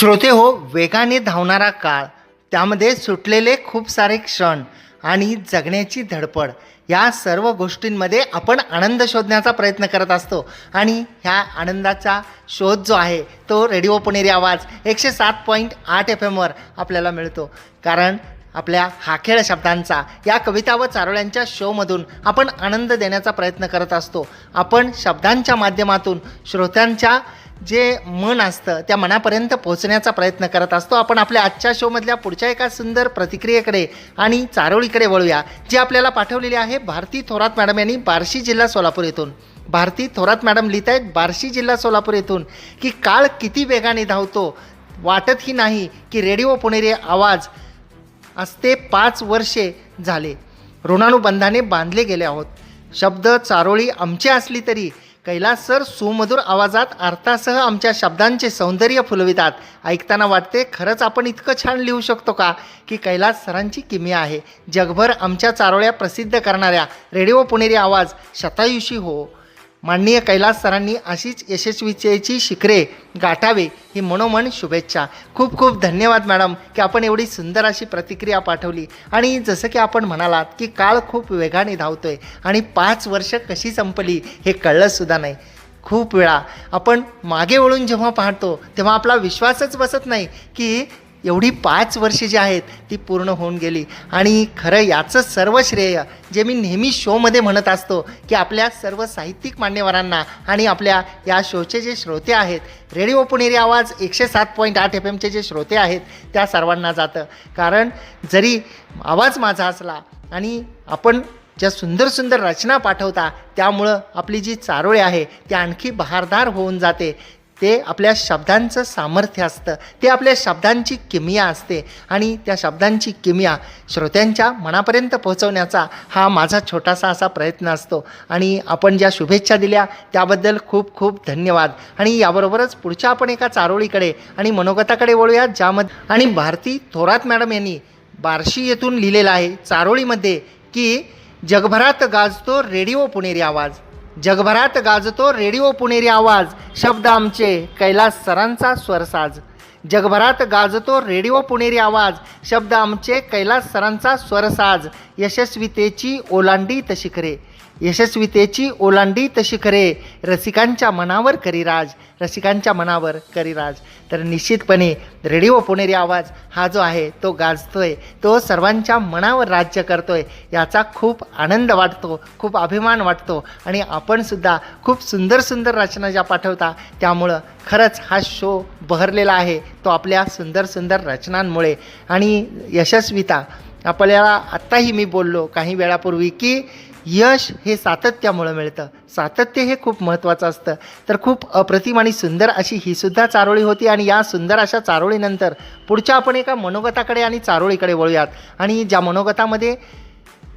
श्रोते हो वेगाने धावणारा काळ त्यामध्ये सुटलेले खूप सारे क्षण आणि जगण्याची धडपड या सर्व गोष्टींमध्ये आपण आनंद शोधण्याचा प्रयत्न करत असतो. आणि ह्या आनंदाचा शोध जो आहे तो रेडिओ पुणेरी आवाज एकशे सात पॉईंट आठ एफ एमवर आपल्याला मिळतो. कारण आपल्या हा खेळ शब्दांचा या कविता व चारोळ्यांच्या शोमधून आपण आनंद देण्याचा प्रयत्न करत असतो. आपण शब्दांच्या माध्यमातून श्रोत्यांच्या जे मन असतं त्या मनापर्यंत पोहोचण्याचा प्रयत्न करत असतो. आपण आपल्या आजच्या शोमधल्या पुढच्या एका सुंदर प्रतिक्रियेकडे आणि चारोळीकडे वळूया जी आपल्याला पाठवलेली आहे भारती थोरात मॅडम यांनी बार्शी जिल्हा सोलापूर येथून. भारती थोरात मॅडम लिहित आहेत बार्शी जिल्हा सोलापूर येथून की काळ किती वेगाने धावतो वाटतही नाही की रेडिओ पुणेरे आवाज असते पाच वर्षे झाले. ऋणानुबंधाने बांधले गेले आहोत. शब्द चारोळी आमचे असली तरी कैलास सर सुमधुर आवाजात अर्थासह आमच्या शब्दांचे सौंदर्य फुलवितात. ऐकताना वाटते खरंच आपण इतकं छान लिहू शकतो का? की कैलास सरांची किमिया आहे. जगभर आमच्या चारोळ्या प्रसिद्ध करणाऱ्या रेडिओ पुणेरी आवाज शतायुषी हो. माननीय कैलास सरांनी अशीच यशस्वीतेची शिखरे गाठावे ही मनोमन शुभेच्छा. खूप खूप धन्यवाद मॅडम की आपण एवढी सुंदर अशी प्रतिक्रिया पाठवली. आणि जसं की आपण म्हणालात की काळ खूप वेगाने धावतोय आणि पाच वर्ष कशी संपली हे कळलंसुद्धा नाही. खूप वेळा आपण मागे वळून जेव्हा पाहतो तेव्हा आपला विश्वासच बसत नाही की एवढी पाच वर्षे जी आहेत ती पूर्ण होऊन गेली. आणि खरं याचं सर्व श्रेय जे मी नेहमी शोमध्ये म्हणत असतो की आपल्या सर्व साहित्यिक मान्यवरांना आणि आपल्या या शोचे जे श्रोते आहेत रेडिओ पुणेरी आवाज एकशे सात पॉईंट आठ एफ एमचे जे श्रोते आहेत त्या सर्वांना जातं. कारण जरी आवाज माझा असला आणि आपण ज्या सुंदर सुंदर रचना पाठवता त्यामुळं आपली जी चारोळी आहे ती आणखी बहारदार होऊन जाते. ते आपल्या शब्दांचं सामर्थ्य असतं. ते आपल्या शब्दांची किमिया असते. आणि त्या शब्दांची किमिया श्रोत्यांच्या मनापर्यंत पोहोचवण्याचा हा माझा छोटासा असा प्रयत्न असतो. आणि आपण ज्या शुभेच्छा दिल्या त्याबद्दल खूप खूप धन्यवाद. आणि याबरोबरच पुढच्या आपण एका चारोळीकडे आणि मनोगताकडे वळूया ज्यामध्ये आणि भारती थोरात मॅडम यांनी बार्शी येथून लिहिलेलं आहे चारोळीमध्ये की जगभरात गाजतो रेडिओ पुणेरी आवाज. जगभरात गाजतो रेडिओ पुणेरी आवाज शब्द आमचे कैलास सरांचा स्वरसाज जगभरात गाजतो रेडिओ पुणेरी आवाज शब्द आमचे कैलास सरांचा स्वरसाज यशस्वीतेची ओलांडीत शिखरे यशस्वितेची ओलांडी तशी खरे. रसिकांच्या मनावर करीराज. रसिकांच्या मनावर करीराज. तर निश्चितपणे रेडिओ पुणेरी आवाज हा जो आहे तो गाजतोय. तो सर्वांच्या मनावर राज्य करतोय. याचा खूप आनंद वाटतो खूप अभिमान वाटतो. आणि आपणसुद्धा खूप सुंदर सुंदर रचना ज्या पाठवता त्यामुळं खरंच हा शो बहरलेला आहे तो आपल्या सुंदर सुंदर रचनांमुळे. आणि यशस्विता आपल्याला आत्ताही मी बोललो काही वेळापूर्वी की यश हे सातत्यामुळं मिळतं. सातत्य हे खूप महत्त्वाचं असतं. तर खूप अप्रतिम आणि सुंदर अशी ही सुद्धा चारोळी होती आणि या सुंदर अशा चारोळीनंतर पुढच्या आपण एका मनोगताकडे आणि चारोळीकडे वळूयात. आणि ज्या मनोगतामध्ये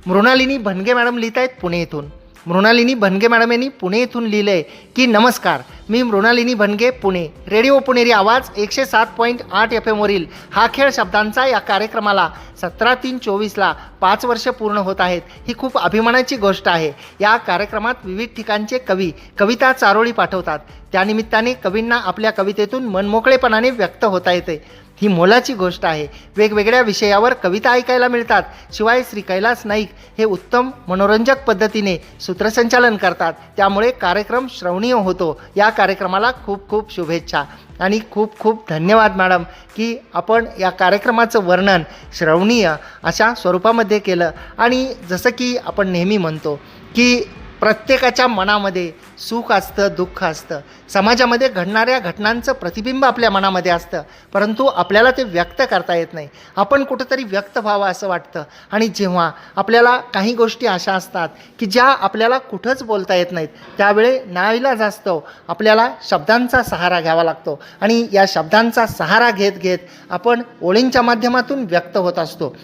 मृणालिनी भनगे मॅडम लिहित आहेत पुणे येथून. मृणालिनी भनगे मॅडम यांनी पुणे येथून लिहिलं आहे की नमस्कार मी मृणालिनी भनगे पुणे. रेडिओ पुणेरी आवाज एकशे सात पॉईंट आठ एफ एमवरील हा खेळ शब्दांचा या कार्यक्रमाला सतरा तीन चोवीसला पाच वर्ष पूर्ण होत आहेत. ही खूप अभिमानाची गोष्ट आहे. या कार्यक्रमात विविध ठिकाणचे कवी कविता चारोळी पाठवतात. त्यानिमित्ताने कवींना आपल्या कवितेतून मनमोकळेपणाने व्यक्त होता येते. ही मोलाची गोष्ट आहे. वेगवेगळ्या विषयावर कविता ऐकायला मिळतात. शिवाय श्री कैलास नाईक हे उत्तम मनोरंजक पद्धतीने सूत्रसंचालन करतात. त्यामुळे कार्यक्रम श्रवणीय होतो. या कार्यक्रमाला खूप खूप शुभेच्छा. आणि खूप खूप धन्यवाद मॅडम की आपण या कार्यक्रमाचं वर्णन श्रवणीय अशा स्वरूपामध्ये केलं. आणि जसं की आपण नेहमी म्हणतो की प्रत्येकाच्या मनामध्ये सुख असतं दुःख असतं. समाजामध्ये घडणाऱ्या घटनांचं प्रतिबिंब आपल्या मनामध्ये असतं. परंतु आपल्याला ते व्यक्त करता येत नाही. आपण कुठंतरी व्यक्त व्हावं असं वाटतं. आणि जेव्हा आपल्याला काही गोष्टी अशा असतात की ज्या आपल्याला कुठंच बोलता येत नाहीत त्यावेळे नाईलाज असतो. आपल्याला शब्दांचा सहारा घ्यावा लागतो. आणि या शब्दांचा सहारा घेत घेत आपण ओळींच्या माध्यमातून व्यक्त होत असतो.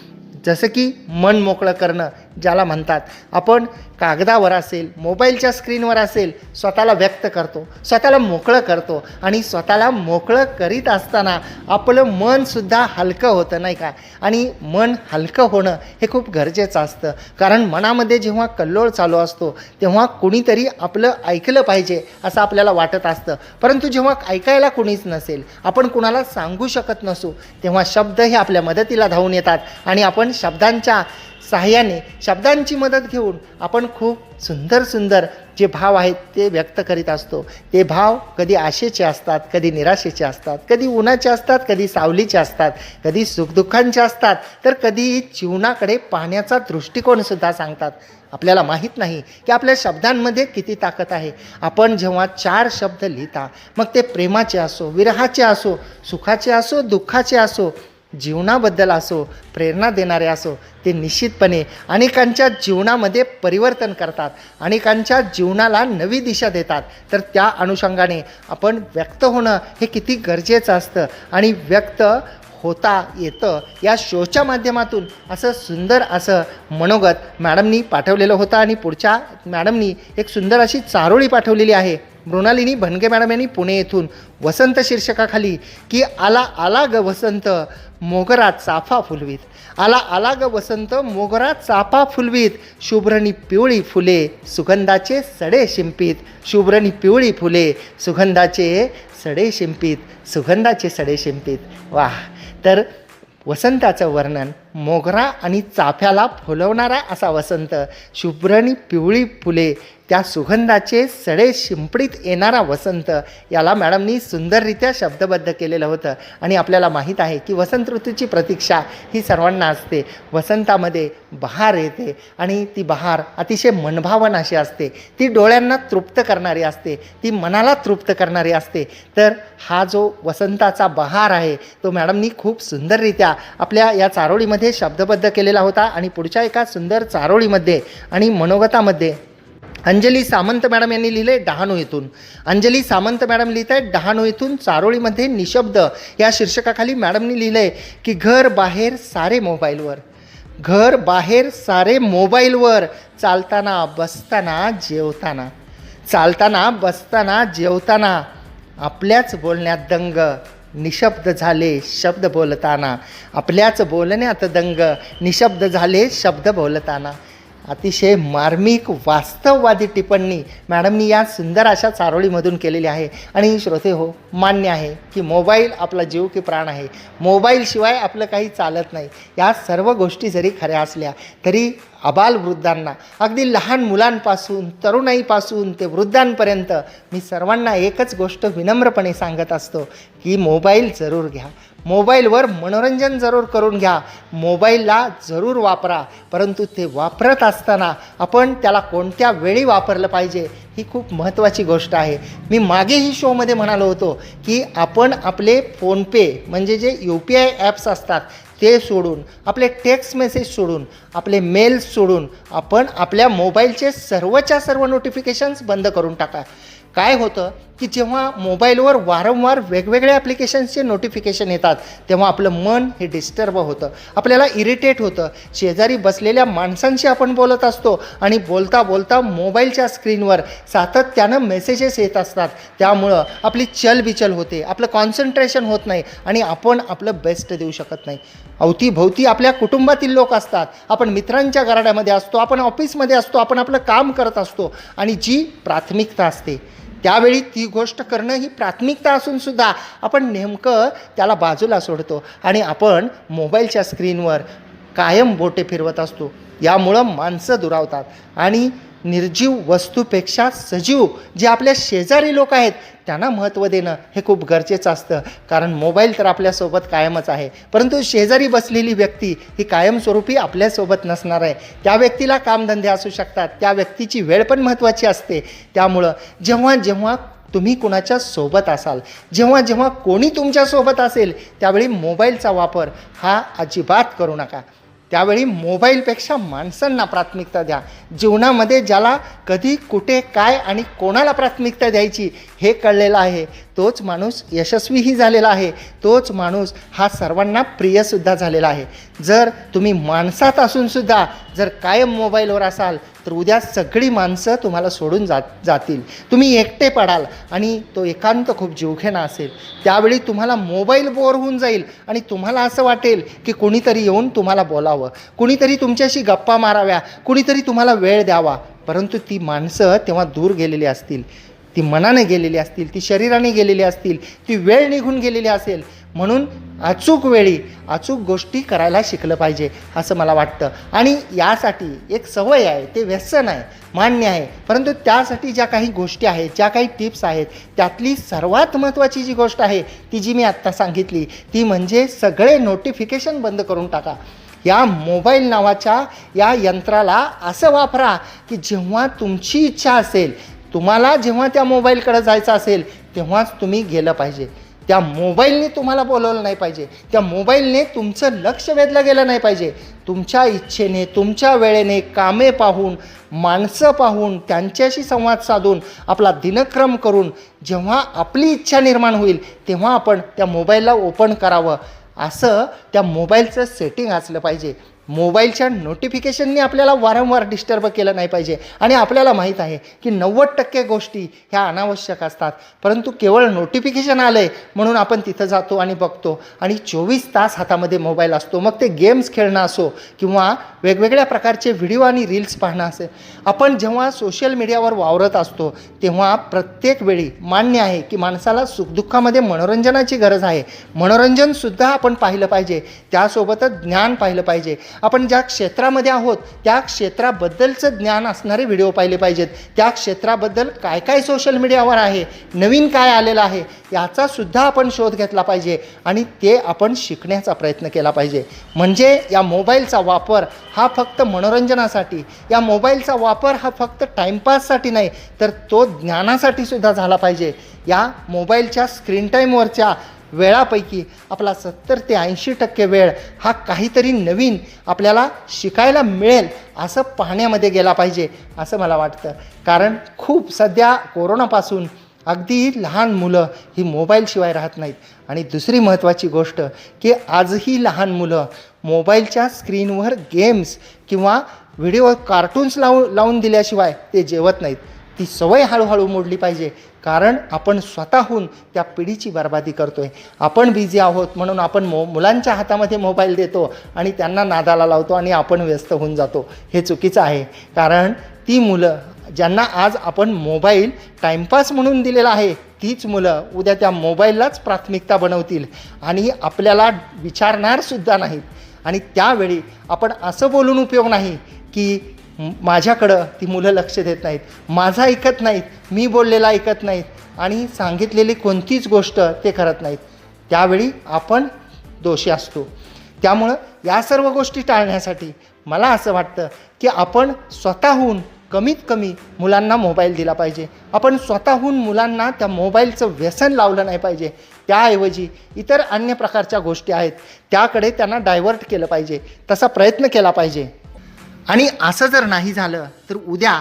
जसं की मन मोकळं करणं ज्याला म्हणतात. आपण कागदावर असेल मोबाईलच्या स्क्रीनवर असेल स्वतःला व्यक्त करतो स्वतःला मोकळं करतो आणि स्वतःला मोकळं करीत असताना आपलं मनसुद्धा हलकं होतं नाही का? आणि मन हलकं होणं हे खूप गरजेचं असतं. कारण मनामध्ये जेव्हा कल्लोळ चालू असतो तेव्हा कुणीतरी आपलं ऐकलं पाहिजे असं आपल्याला वाटत असतं. परंतु जेव्हा ऐकायला कुणीच नसेल आपण कुणाला सांगू शकत नसू तेव्हा शब्द हे आपल्या मदतीला धावून येतात आणि आपण शब्दांच्या सहाय्याने शब्दांची मदत घेऊन आपण खूप सुंदर सुंदर जे भाव आहेत ते व्यक्त करीत असतो. ते भाव कधी आशेचे असतात कधी निराशेचे असतात कधी उन्हाचे असतात कधी सावलीचे असतात कधी सुखदुःखांचे असतात तर कधी जीवनाकडे पाहण्याचा दृष्टिकोनसुद्धा सांगतात. आपल्याला माहीत नाही की आपल्या शब्दांमध्ये किती ताकद आहे. आपण जेव्हा चार शब्द लिहिता मग ते प्रेमाचे असो विरहाचे असो सुखाचे असो दुःखाचे असो जीवनाबद्दल असो प्रेरणा देणारे असो ते निश्चितपणे अनेकांच्या जीवनामध्ये परिवर्तन करतात. अनेकांच्या जीवनाला नवी दिशा देतात. तर त्या अनुषंगाने आपण व्यक्त होणं हे किती गरजेचं असतं. आणि व्यक्त होता येतं या शोच्या माध्यमातून असं सुंदर असं मनोगत मॅडमनी पाठवलेलं होतं. आणि पुढच्या मॅडमनी एक सुंदर अशी चारोळी पाठवलेली आहे. मृणालिनी भनगे मॅडम यांनी पुणे येथून वसंत शीर्षकाखाली की आला आला ग वसंत मोगरा चाफा फुलवीत. आला आला ग वसंत मोगरा चाफा फुलवीत. शुभ्रनी पिवळी फुले सुगंधाचे सडे शिंपीत. शुभ्रनी पिवळी फुले सुगंधाचे सडे शिंपीत. सुगंधाचे सडे शिंपीत. वाह! तर वसंताचं वर्णन मोगरा आणि चाफ्याला फुलवणारा असा वसंत. शुभ्रणी पिवळी फुले त्या सुगंधाचे सडे शिंपडीत येणारा वसंत. याला मॅडमनी सुंदररित्या शब्दबद्ध केलेलं होतं. आणि आपल्याला माहीत आहे की वसंत ऋतूची प्रतीक्षा ही सर्वांना असते. वसंतामध्ये बहार येते आणि ती बहार अतिशय मनभावन अशी असते. ती डोळ्यांना तृप्त करणारी असते. ती मनाला तृप्त करणारी असते. तर हा जो वसंताचा बहार आहे तो मॅडमनी खूप सुंदररित्या आपल्या या चारोळीमध्ये शब्दबद्ध केलेला होता आणि पुढच्या एका सुंदर चारोळीमध्ये आणि मनोगतामध्ये अंजली सामंत मॅडम यांनी लिहिले डहाणू येथून. अंजली सामंत मॅडम लिहित आहेत डहाणू येथून चारोळीमध्ये निशब्द. या शीर्षकाखाली मॅडमनी लिहिलं आहे की घर बाहेर सारे मोबाईलवर. घर बाहेर सारे मोबाईलवर. चालताना बसताना जेवताना. चालताना बसताना जेवताना. आपल्याच बोलण्यात दंग. निशब्द झाले शब्द बोलताना. आपल्याच बोलण्यात दंग. निशब्द झाले शब्द बोलताना. अतिशय मार्मिक वास्तववादी टिप्पणी मॅडमनी या सुंदर अशा चारोळीमधून केलेली आहे. आणि श्रोते हो मान्य आहे की मोबाईल आपला जीव की प्राण आहे. मोबाईलशिवाय आपलं काही चालत नाही. या सर्व गोष्टी जरी खऱ्या असल्या तरी आबालवृद्धांना अगदी लहान मुलांपासून तरुणाईपासून ते वृद्धांपर्यंत मी सर्वांना एकच गोष्ट विनम्रपणे सांगत असतो की मोबाईल जरूर घ्या. मोबाईलवर मनोरंजन जरूर करून घ्या. मोबाईलला जरूर वापरा परंतु ते वापरत असताना आपण त्याला कोणत्या वेळी वापरलं पाहिजे ही खूप महत्त्वाची गोष्ट आहे. मी मागेही शोमध्ये म्हणालो होतो की आपण आपले फोनपे म्हणजे जे यू पी आय ॲप्स असतात ते सोडून आपले टेक्स्ट मेसेज सोडून आपले मेल्स सोडून आपण आपल्या मोबाईलचे सर्वच्या सर्व नोटिफिकेशन्स बंद करून टाका. काय होतं? की जेव्हा मोबाईलवर वारंवार वेगवेगळ्या ॲप्लिकेशन्सचे नोटिफिकेशन येतात तेव्हा आपलं मन हे डिस्टर्ब होतं. आपल्याला इरिटेट होतं. शेजारी बसलेल्या माणसांशी आपण बोलत असतो आणि बोलता बोलता मोबाईलच्या स्क्रीनवर सातत्यानं मेसेजेस येत असतात. त्यामुळं आपली चलबिचल होते. आपलं कॉन्सन्ट्रेशन होत नाही आणि आपण आपलं बेस्ट देऊ शकत नाही. अवतीभोवती आपल्या कुटुंबातील लोक असतात. आपण मित्रांच्या गराड्यामध्ये असतो. आपण ऑफिसमध्ये असतो. आपण आपलं काम करत असतो. आणि जी प्राथमिकता असते त्यावेळी ती गोष्ट करणं ही प्राथमिकता असूनसुद्धा आपण नेमकं त्याला बाजूला सोडतो. आणि आपण मोबाईलच्या स्क्रीनवर कायम बोटे फिरवत असतो. यामुळं माणसं दुरावतात. आणि निर्जीव वस्तूपेक्षा सजीव जे आपल्या शेजारी लोक आहेत त्यांना महत्त्व देणं हे खूप गरजेचं असतं. कारण मोबाईल तर आपल्यासोबत कायमच आहे. परंतु शेजारी बसलेली व्यक्ती ही कायमस्वरूपी आपल्यासोबत नसणार आहे. त्या व्यक्तीला कामधंदे असू शकतात. त्या व्यक्तीची वेळ पण महत्त्वाची असते. त्यामुळं जेव्हा जेव्हा तुम्ही कुणाच्या सोबत असाल जेव्हा जेव्हा कोणी तुमच्यासोबत असेल त्यावेळी मोबाईलचा वापर हा अजिबात करू नका. त्यावेळी मोबाईलपेक्षा माणसांना प्राथमिकता द्या. जीवनामध्ये ज्याला कधी कुठे काय आणि कोणाला प्राथमिकता द्यायची हे कळलेलं आहे. तोच माणूस यशस्वीही झालेला आहे. तोच माणूस हा सर्वांना प्रियसुद्धा झालेला आहे. जर तुम्ही माणसात असूनसुद्धा जर कायम मोबाईलवर असाल तर उद्या सगळी माणसं तुम्हाला सोडून जात जातील. तुम्ही एकटे पडाल आणि तो एकांत खूप जीवघेणा असेल. त्यावेळी तुम्हाला मोबाईल बोर होऊन जाईल आणि तुम्हाला असं वाटेल की कोणीतरी येऊन तुम्हाला बोलावं. कुणीतरी तुमच्याशी गप्पा माराव्या. कुणीतरी तुम्हाला वेळ द्यावा. परंतु ती माणसं तेव्हा दूर गेलेली असतील. ती मनाने गेलेली असतील ती शरीराने गेलेली असतील ती वेळ निघून गेलेली असेल म्हणून अचूक वेळी अचूक गोष्टी करायला शिकलं पाहिजे असं मला वाटतं. आणि यासाठी एक सवय आहे ते व्यसन आहे मान्य आहे. परंतु त्यासाठी ज्या काही गोष्टी आहेत ज्या काही टिप्स आहेत त्यातली सर्वात महत्त्वाची जी गोष्ट आहे ती जी मी आत्ता सांगितली ती म्हणजे सगळे नोटिफिकेशन बंद करून टाका. या मोबाईल नावाच्या या यंत्राला असं वापरा की जेव्हा तुमची इच्छा असेल तुम्हाला जेव्हा त्या मोबाईलकडे जायचं असेल तेव्हाच तुम्ही गेलं पाहिजे. त्या मोबाईलने तुम्हाला बोलवलं नाही पाहिजे. त्या मोबाईलने तुमचं लक्ष वेधलं गेलं नाही पाहिजे. तुमच्या इच्छेने तुमच्या वेळेने कामे पाहून माणसं पाहून त्यांच्याशी संवाद साधून आपला दिनक्रम करून जेव्हा आपली इच्छा निर्माण होईल तेव्हा आपण त्या मोबाईलला ओपन करावं. असं त्या मोबाईलचं सेटिंग असलं पाहिजे. मोबाईलच्या नोटिफिकेशनने आपल्याला वारंवार डिस्टर्ब केलं नाही पाहिजे. आणि आपल्याला माहीत आहे की नव्वद टक्के गोष्टी ह्या अनावश्यक असतात. परंतु केवळ नोटिफिकेशन आलं आहे म्हणून आपण तिथं जातो आणि बघतो. आणि चोवीस तास हातामध्ये मोबाईल असतो. मग ते गेम्स खेळणं असो किंवा वेगवेगळ्या प्रकारचे व्हिडिओ आणि रील्स पाहणं असेल आपण जेव्हा सोशल मीडियावर वावरत असतो तेव्हा प्रत्येक वेळी मान्य आहे की माणसाला सुखदुःखामध्ये मनोरंजनाची गरज आहे. मनोरंजनसुद्धा आपण पाहिलं पाहिजे. त्यासोबतच ज्ञान पाहिलं पाहिजे. आपण ज्या क्षेत्रामध्ये आहोत त्या क्षेत्राबद्दलचं ज्ञान असणारे व्हिडिओ पाहिले पाहिजेत. त्या क्षेत्राबद्दल काय काय सोशल मीडियावर आहे नवीन काय आलेलं आहे याचासुद्धा आपण शोध घेतला पाहिजे आणि ते आपण शिकण्याचा प्रयत्न केला पाहिजे. म्हणजे या मोबाईलचा वापर हा फक्त मनोरंजनासाठी या मोबाईलचा वापर हा फक्त टाईमपाससाठी नाही तर तो ज्ञानासाठी सुद्धा झाला पाहिजे. या मोबाईलच्या स्क्रीन टाईमवरच्या वेळापैकी आपला सत्तर ते ऐंशी टक्के वेळ हा काहीतरी नवीन आपल्याला शिकायला मिळेल असं पाहण्यामध्ये गेला पाहिजे असं मला वाटतं. कारण खूप सध्या कोरोनापासून अगदी लहान मुलं ही मोबाईलशिवाय राहत नाहीत. आणि दुसरी महत्त्वाची गोष्ट की आजही लहान मुलं मोबाईलच्या स्क्रीनवर गेम्स किंवा व्हिडिओ कार्टून्स लावून लावून दिल्याशिवाय ते जेवत नाहीत. ती सवय हळूहळू मोडली पाहिजे. कारण आपण स्वतःहून त्या पिढीची बर्बादी करतोय. आपण बिझी आहोत म्हणून आपण मो मुलांच्या हातामध्ये मोबाईल देतो आणि त्यांना नादाला लावतो आणि आपण व्यस्त होऊन जातो. हे चुकीचं आहे. कारण ती मुलं ज्यांना आज आपण मोबाईल टाईमपास म्हणून दिलेला आहे तीच मुलं उद्या त्या मोबाईललाच प्राथमिकता बनवतील आणि आपल्याला विचारणारसुद्धा नाहीत. आणि त्यावेळी आपण असं बोलून उपयोग नाही की माझ्याकडं ती मुलं लक्ष देत नाहीत. माझं ऐकत नाहीत. मी बोललेलं ऐकत नाहीत. आणि सांगितलेली कोणतीच गोष्ट ते करत नाहीत. त्यावेळी आपण दोषी असतो. त्यामुळं या सर्व गोष्टी टाळण्यासाठी मला असं वाटतं की आपण स्वतःहून कमीत कमी मुलांना मोबाईल दिला पाहिजे. आपण स्वतःहून मुलांना त्या मोबाईलचं व्यसन लावलं नाही पाहिजे. त्याऐवजी इतर अन्य प्रकारच्या गोष्टी आहेत. त्याकडे त्यांना डायव्हर्ट केलं पाहिजे. तसा प्रयत्न केला पाहिजे. आणि असं जर नाही झालं तर उद्या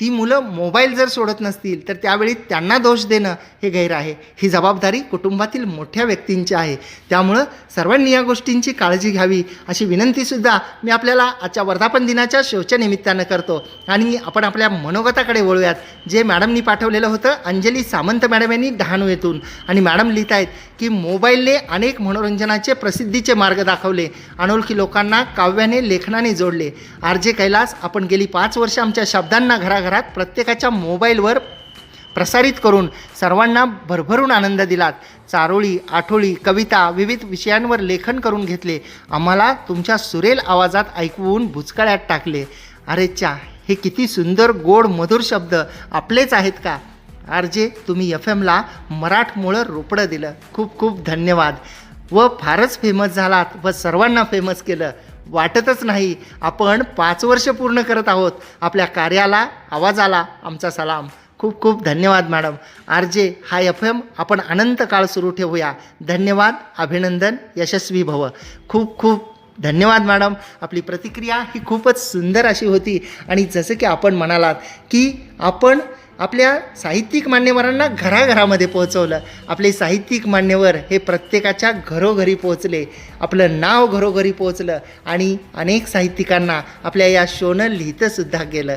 ती मुलं मोबाईल जर सोडत नसतील तर त्यावेळी त्यांना दोष देणं हे गैर आहे. ही जबाबदारी कुटुंबातील मोठ्या व्यक्तींची आहे. त्यामुळं सर्वांनी या गोष्टींची काळजी घ्यावी अशी विनंतीसुद्धा मी आपल्याला आजच्या वर्धापन दिनाच्या शोच्या निमित्तानं करतो. आणि आपण आपल्या मनोगताकडे वळूयात. जे मॅडमनी पाठवलेलं होतं अंजली सामंत मॅडम यांनी डहाणू येथून. आणि मॅडम लिहित आहेत की मोबाईलने अनेक मनोरंजनाचे प्रसिद्धीचे मार्ग दाखवले. अनोळखी लोकांना काव्याने लेखनाने जोडले. आर जे कैलास आपण गेली पाच वर्ष आमच्या शब्दांना घराघरात प्रत्येकाच्या मोबाईलवर प्रसारित करून सर्वांना भरभरून आनंद दिलात. चारोळी आठोळी कविता विविध विषयांवर लेखन करून घेतले. आम्हाला तुमच्या सुरेल आवाजात ऐकवून भुचकळ्यात टाकले. अरे चा हे किती सुंदर गोड मधुर शब्द. आपलेच आहेत का? आर जे तुम्ही एफ एमला मराठमोळं रोपडं दिलं. खूप खूप धन्यवाद. व फारच फेमस झालात व सर्वांना फेमस केलं. वाटतच नाही. आपण पाच वर्ष पूर्ण करत आहोत. आपल्या कार्याला आवाजाला आमचा सलाम. खूप खूप धन्यवाद मॅडम. आर जे हा एफ एम आपण अनंत काळ सुरू ठेवूया. धन्यवाद अभिनंदन यशस्वी भव. खूप खूप धन्यवाद मॅडम. आपली प्रतिक्रिया ही खूपच सुंदर अशी होती. आणि जसं की आपण म्हणालात की आपण आपल्या साहित्यिक मान्यवरांना घराघरामध्ये पोहोचवलं. आपले साहित्यिक मान्यवर हे प्रत्येकाच्या घरोघरी पोहोचले. आपलं नाव घरोघरी पोहोचलं आणि अनेक साहित्यिकांना आपल्या या शोनं लिहितंसुद्धा गेलं.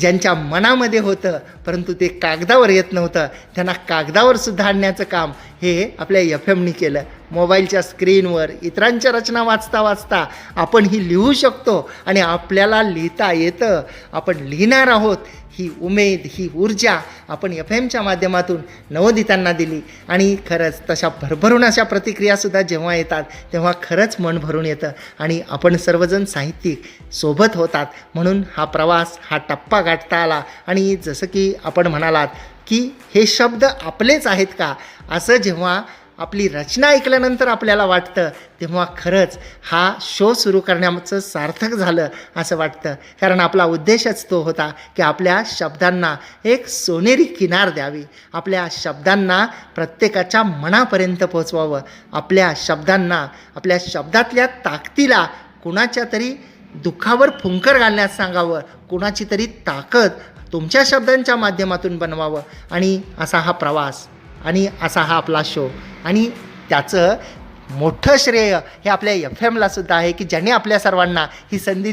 ज्यांच्या मनामध्ये होतं परंतु ते कागदावर येत नव्हतं त्यांना कागदावर सुद्धा आणण्याचं काम हे आपल्या एफ एमनी केलं. मोबाईलच्या स्क्रीनवर इतरांच्या रचना वाचता वाचता आपण ही लिहू शकतो आणि आपल्याला लिहिता येतं. आपण लिहिणार आहोत ही उमेद ही ऊर्जा आपण एफ एमच्या माध्यमातून नवोदितांना दिली. आणि खरंच तशा भरभरून अशा प्रतिक्रियासुद्धा जेव्हा येतात तेव्हा खरंच मन भरून येतं आणि आपण सर्वजण साहित्यिक सोबत होतात. म्हणून हा प्रवास हा टप्पा गाठता आला. आणि जसं की आपण म्हणालात की हे शब्द आपलेच आहेत का? असं जेव्हा आपली रचना ऐकल्यानंतर आपल्याला वाटतं तेव्हा खरंच हा शो सुरू करण्याचं सार्थक झालं असं वाटतं. कारण आपला उद्देशच तो होता की आपल्या शब्दांना एक सोनेरी किनार द्यावी. आपल्या शब्दांना प्रत्येकाच्या मनापर्यंत पोचवावं आपल्या शब्दांना आपल्या शब्दातल्या ताकदीला कुणाच्या तरी दुःखावर फुंकर घालण्यास सांगावं. कुणाची तरी ताकद तुमच्या शब्दांच्या माध्यमातून बनवावं. आणि असा हा प्रवास आणि असा हा आपला शो आणि त्याचं मोठं श्रेय हे आपल्या एफ एमला सुद्धा आहे की ज्याने आपल्या सर्वांना ही संधी